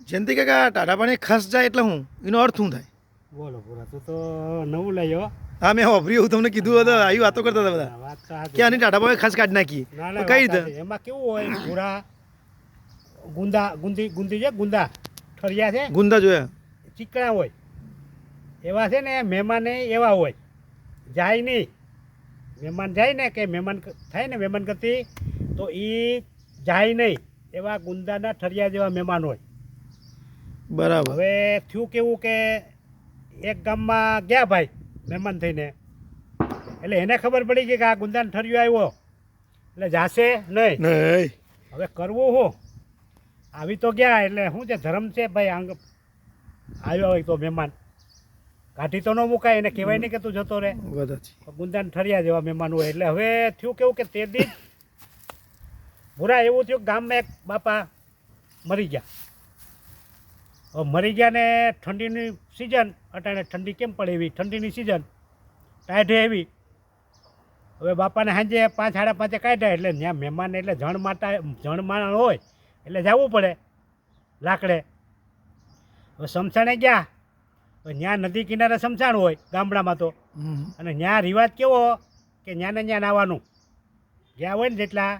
જયંતિ કાકા ટાટા પાણી ખસ જાય એટલે હું એનો અર્થ શું થાય? બોલો પૂરા તું તો નવું લઈ હો હા મેં વાપર્યું તમને કીધું હતું આવી વાતો કરતા હતા બધા. કે આની ટાટા પાણી ખસ કાઢી નાખી? કઈ રીતે? એમાં કેવું હોય પૂરા ગુંદા ગુંદી ગુંદી છે ગુંદા. ઠરિયા છે ગુંદા જોયા. ચીકણા હોય. એવા છે ને મહેમાને એવા હોય. જાય નહીં. મહેમાન જાય ને કે મહેમાન થાય ને મહેમાન કરતી તો એ જાય નહીં. એવા ગુંદાના ઠરિયા જેવા મહેમાન હોય. બરાબર. હવે થયું કેવું કે એક ગામમાં ગયા ભાઈ મહેમાન થઈને. એટલે એને ખબર પડી કે આ ગુંદાન ઠર્યો આવ્યો. એટલે જાશે નહીં. હવે કરવું હું? આવી તો ગયા એટલે શું છે ધર્મ છે ભાઈ આંગ આવ્યો હોય તો મહેમાન. કાઢી તો ન મુકાય એને કહેવાય નહીં કે તું જતો રહે. ગુંદાન ઠર્યા જેવા મહેમાન હોય. એટલે હવે થયું કેવું કે તે દી ભૂરા એવું થયું કે ગામમાં એક બાપા મરી ગયા. મરી ગયા ને ઠંડીની સિઝન અટાણે ઠંડી કેમ પડે એવી? ઠંડીની સિઝન ટાઢે એવી. હવે બાપાને સાંજે પાંચ સાડા પાંચે કાઢ્યા એટલે ત્યાં મહેમાન એટલે જણ માતા જણ માણ હોય એટલે જવું પડે લાકડે. હવે સમસાણે ગયા. હવે ત્યાં નદી કિનારે સમસાણ હોય ગામડામાં તો. અને ત્યાં રિવાજ કેવો? કે ન્યાને ત્યાં નાવાનું ગયા હોય ને જેટલા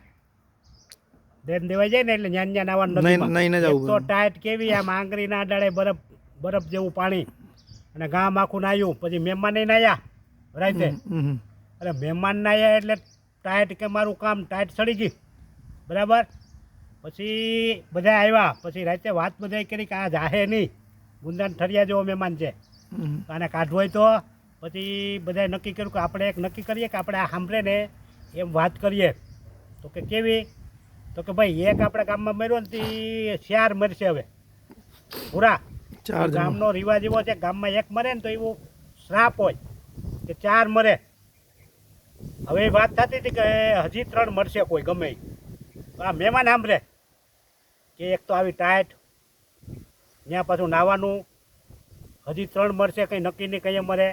દેન દેવાઈ જાય ને એટલે ન્યાન ન્યા આવવાનું નહીં નહીં જ એક તો ટાઈટ કેવી આમ આંગળીના અડાડે બરફ બરફ જેવું પાણી અને ગામ આખું નાયું. પછી મહેમાન નાયા રાતે. અરે મહેમાન નાયા એટલે ટાઈટ કે મારું કામ ટાઈટ સડી ગઈ બરાબર? પછી બધા આવ્યા પછી રાતે વાત બધા કરી કે આ જાહે નહીં. ગુંદાન ઠરિયા જેવો મહેમાન છે. આને કાઢવો હોય તો. પછી બધાએ નક્કી કર્યું કે આપણે એક નક્કી કરીએ કે આપણે આ સાંભળે ને એમ વાત કરીએ. તો કે કેવી? તો કે ભાઈ એક આપણા ગામમાં મર્યો ને તે ચાર મરશે હવે. પૂરા ચાર ગામનો રિવાજ એવો છે ગામમાં એક મરે ને તો એવું શ્રાપ હોય કે ચાર મરે. હવે એ વાત થતી હતી કે હજી ત્રણ મરશે કોઈ ગમે તો આ મહેમાન સાંભળે કે એક તો આવી ટાઈટ ત્યાં પાછું નાવાનું હજી ત્રણ મરશે કંઈ નક્કી નહીં કંઈ મરે.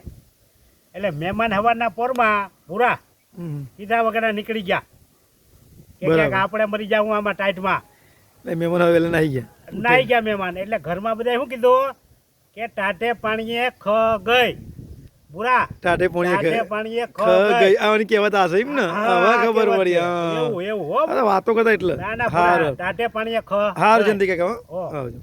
એટલે મહેમાન હવાના પોરમાં પૂરા સીધા વગેરે નીકળી ગયા. ક્યાંક આપણે મરી જાવું આમાં ટાઈટમાં. એટલે મહેમાન હવે નાહી ગયા. નાહી ગયા મહેમાન. એટલે ઘરમાં બધા શું કીધું? કે ટાટે પાણીએ ખ ગઈ. બુરા. ટાટે પાણીએ ખ પાણીએ ખ ગઈ. આવની કહેવત આ છે એમ ને? હવે ખબર પડી. હા. એવું એવું હો વાતો કરતા એટલે. ના ના ટાટે પાણીએ ખ હાર ગઈ. કે કાકા હો. હો. આવજો.